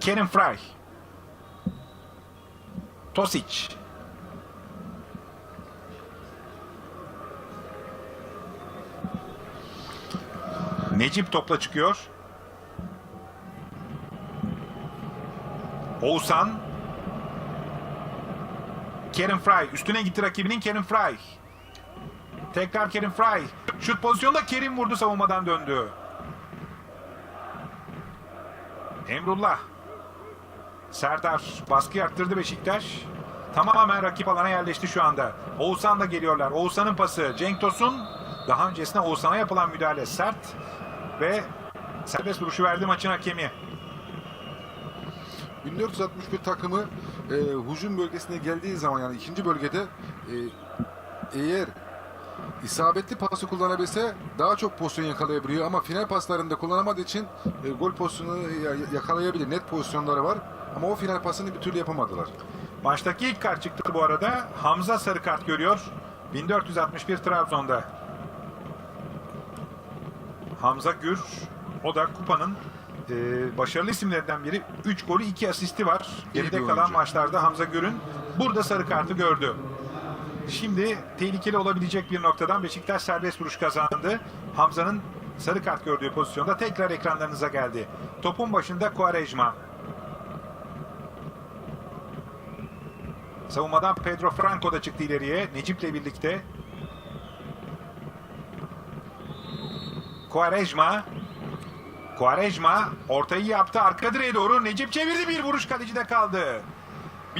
Kerim Fry. Tosic. Necip topla çıkıyor. Oğuzhan. Kerim Fry. Üstüne gitti rakibinin Kerim Fry. Tekrar Kerim Fry. Şut pozisyonda Kerim vurdu savunmadan döndü. Emrullah. Serdar baskı arttırdı Beşiktaş. Tamamen rakip alana yerleşti şu anda. Oğuzhan da geliyorlar. Oğuzhan'ın pası. Cenk Tosun daha öncesinde Oğuzhan'a yapılan müdahale sert ve serbest vuruşu verdi maçın hakemi. 1461 takımı e, hücum bölgesine geldiği zaman yani ikinci bölgede e, eğer isabetli pası kullanabilse daha çok pozisyon yakalayabiliyor ama final paslarında kullanamadığı için e, gol pozisyonu ya- yakalayabilir. Net pozisyonları var ama o final pasını bir türlü yapamadılar. Maçtaki ilk kart çıktı bu arada. Hamza sarı kart görüyor. 1461 Trabzon'da. Hamza Gür. O da kupanın e, başarılı isimlerinden biri. 3 golü 2 asisti var. Geride kalan maçlarda Hamza Gür'ün burada sarı kartı gördü. Şimdi tehlikeli olabilecek bir noktadan Beşiktaş serbest vuruş kazandı. Hamza'nın sarı kart gördüğü pozisyonda tekrar ekranlarınıza geldi. Topun başında Quaresma. Savunmadan Pedro Franco da çıktı ileriye. Necip'le birlikte. Quaresma. Quaresma ortayı yaptı. Arka direğe doğru. Necip çevirdi. Bir vuruş kalecide kaldı.